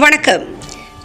வணக்கம்.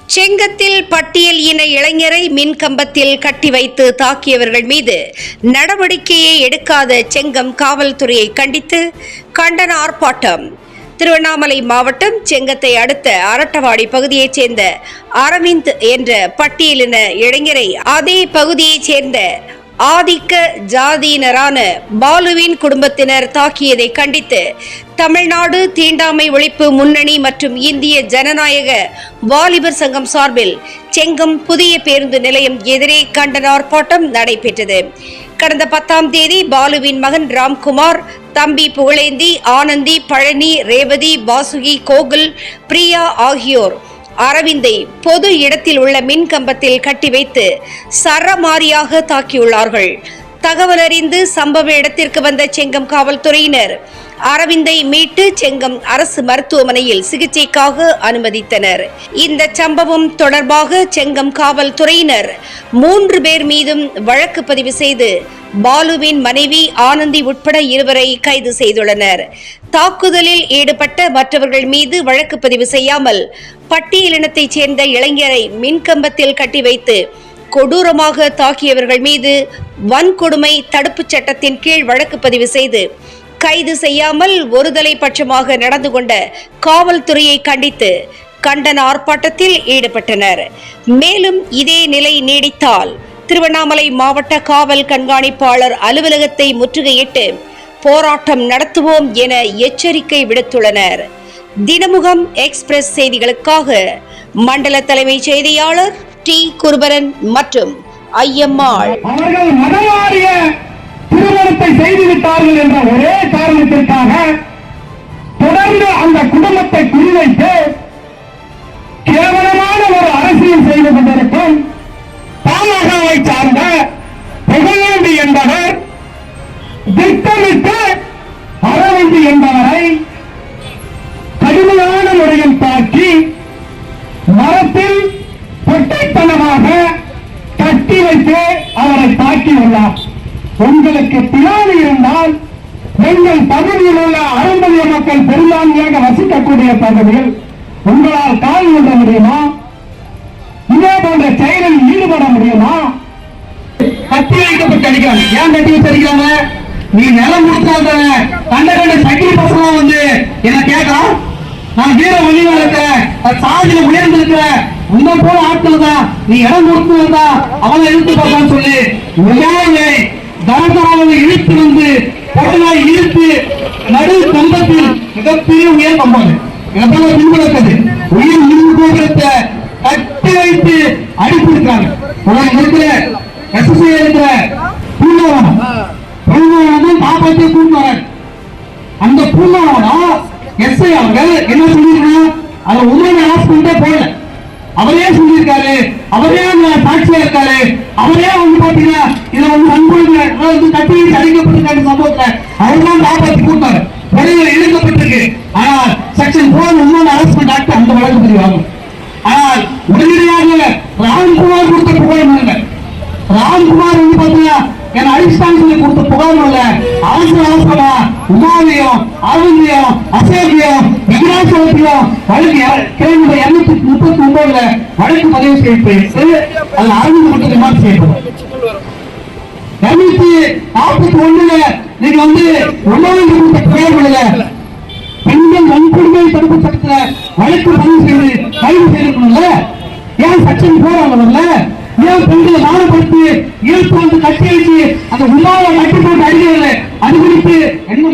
செங்கத்தில் பட்டியல் இன இளைஞரை மின் கம்பத்தில் கட்டி வைத்து தாக்கியவர்கள் மீது நடவடிக்கையை எடுக்காத செங்கம் காவல்துறையை கண்டித்து கண்டன ஆர்ப்பாட்டம். திருவண்ணாமலை மாவட்டம் செங்கத்தை அடுத்த அரட்டவாடி பகுதியைச் சேர்ந்த அரவிந்த் என்ற பட்டியலின இளைஞரை அதே பகுதியைச் சேர்ந்த ஆதிக்க ஜாதியினரான பாலுவின் குடும்பத்தினர் தாக்கியதை கண்டித்து தமிழ்நாடு தீண்டாமை ஒழிப்பு முன்னணி மற்றும் இந்திய ஜனநாயக வாலிபர் சங்கம் சார்பில் செங்கம் புதிய பேருந்து நிலையம் எதிரே கண்டன ஆர்ப்பாட்டம் நடைபெற்றது. கடந்த பத்தாம் தேதி பாலுவின் மகன் ராம்குமார் தம்பி புகழேந்தி ஆனந்தி பழனி ரேவதி பாசுகி கோகுல் பிரியா ஆகியோர் அரவிந்தை பொது இடத்தில் உள்ள மின் கம்பத்தில் கட்டி வைத்து சரமாரியாக தாக்கியுள்ளார்கள். தகவல் அறிந்து சம்பவ இடத்திற்கு வந்த செங்கம் காவல்துறையினர். அரவிந்தை மீட்டு செங்கம் அரசு மருத்துவமனையில் சிகிச்சைக்காக அனுமதித்தனர். இந்த சம்பவம் தொடர்பாக செங்கம் காவல்துறையினர் மூன்று பேர் மீதும் வழக்கு பதிவு செய்து பாலுவின் மனைவி ஆனந்தி உட்பட இருவரை கைது செய்துள்ளனர். தாக்குதலில் ஈடுபட்ட மற்றவர்கள் மீது வழக்கு பதிவு செய்யாமல் பட்டியலினத்தைச் சேர்ந்த இளைஞரை மின்கம்பத்தில் கட்டி வைத்து கொடூரமாக தாக்கியவர்கள் மீது வன்கொடுமை தடுப்புச் சட்டத்தின் கீழ் வழக்கு பதிவு செய்து கைது செய்யாமல் ஒருதலை பட்சமாக நடந்து கொண்ட காவல்துறையை கண்டித்து கண்டன ஆர்ப்பாட்டத்தில் ஈடுபட்டனர். மேலும் இதே நிலை நீடித்தால் திருவண்ணாமலை மாவட்ட காவல் கண்காணிப்பாளர் அலுவலகத்தை முற்றுகையிட்டு போராட்டம் நடத்துவோம் என எச்சரிக்கை விடுத்துள்ளனர். தினமுகம் எக்ஸ்பிரஸ் செய்திகளுக்காக மண்டல தலைமைச் செய்தியாளர் டி குருபரன் மற்றும் ஐயம்மாள். அவர்கள் மதமாறிய திருமணத்தை செய்துவிட்டார்கள் என்ற ஒரே காரணத்திற்காக தொடர்ந்து அந்த குடும்பத்தை குறிவைத்து கேவலமான ஒரு அரசியல் செய்து கொண்டிருக்கும் பாமகவை சார்ந்த புகழேந்தி என்பவர் திட்டமிட்டு அரவிந்த் என்பவரை பொட்டைத்தனமாக கட்டி வைத்து அவரை தாக்கியுள்ளார் உங்களுக்கு தியானி இருந்தால் எங்கள் பகுதியில் உள்ள அருந்ததிய மக்கள் பெரும்பான்மையாக வசிக்கக்கூடிய பகுதியில் உங்களால் கால் கொள்ள முடியுமா? இதே போன்ற செயலில் ஈடுபட முடியுமா? கட்டி வைக்கப்பட்டு அடிக்கிறாங்க ஏன் கட்டி வச்சு அடிக்கிறாங்க நீ நிலம் கொடுத்தாத கண்ட கண்ட சக்கிரி பசங்க வந்து என்ன கேட்கலாம். நான் வீர ஒளிவா இருக்கிறேன் சாதியில உயர்ந்து உன்னை போல ஆட்கள் தான் நீ இடம் கொடுத்து வந்தா அவனை இழுத்து பார்த்தான்னு சொல்லி. உயாவை தரதராவை இழுத்து வந்து பொருளாய் இழுத்து நடு கம்பத்தில் மிகப்பெரிய உயர் கம்பம் எவ்வளவு பின்பற்றது உயிர் இருந்து போகிறத கட்டி வைத்து அடிப்பிருக்காங்க உலகம் இருக்கிற எஸ்எஸ்ஐ இருக்கிற பூங்காவனம் பூங்காவனம் காப்பாற்றி கூட்டுவாங்க அந்த பூங்காவனம் எஸ்ஐ அவர்கள் என்ன சொல்லியிருக்காங்க அதை உண்மையை ஆஸ் பண்ணிட்டே போகல. அவரே சொல்லியிருக்காரு. அவரே அந்த சாட்சியா இருக்காரு. அவரே வந்து பாத்தீங்கன்னா இதுல வந்து வன்கொடுமை வந்து கட்டி வைத்து சம்பவத்துல அவர்தான் காப்பாற்றி கூட்டாரு வழிகள் இழுக்கப்பட்டிருக்கு ஆனால் செக்ஷன் போர் உண்மையான அரசு டாக்டர் அந்த வழக்கு பதிவாகும். ஆனால் உடனடியாக ராம்குமார் கொடுத்த புகார் இல்லை. ராம்குமார் வந்து பாத்தீங்கன்னா என் அடிஸ்டான் சொல்லி கொடுத்த புகார் இல்ல. அவசர அவசரமா உமாவையும் அரவிந்தையும் அசோகையும் வெங்கடாசலத்தையும் வழக்கு கிழமை இருநூத்தி ஒன்பதுல வழக்கு பதிவு செய்யப்பட்டு அது அரவிந்த் மட்டும் ரிமாண்ட் செய்யப்படும். இருநூத்தி நாற்பத்தி ஒண்ணுல நீங்க வந்து பெண்கள் வன்கொடுமை தடுப்பு சட்டத்துல வழக்கு பதிவு செய்து கைது செய்திருக்கணும்ல? ஏன் செக்ஷன் போறாங்க ஏன் பெண்களை மானப்படுத்தி இழுத்து வந்து கட்டி வச்சு அந்த உமாவை கட்டி போட்டு அடிக்க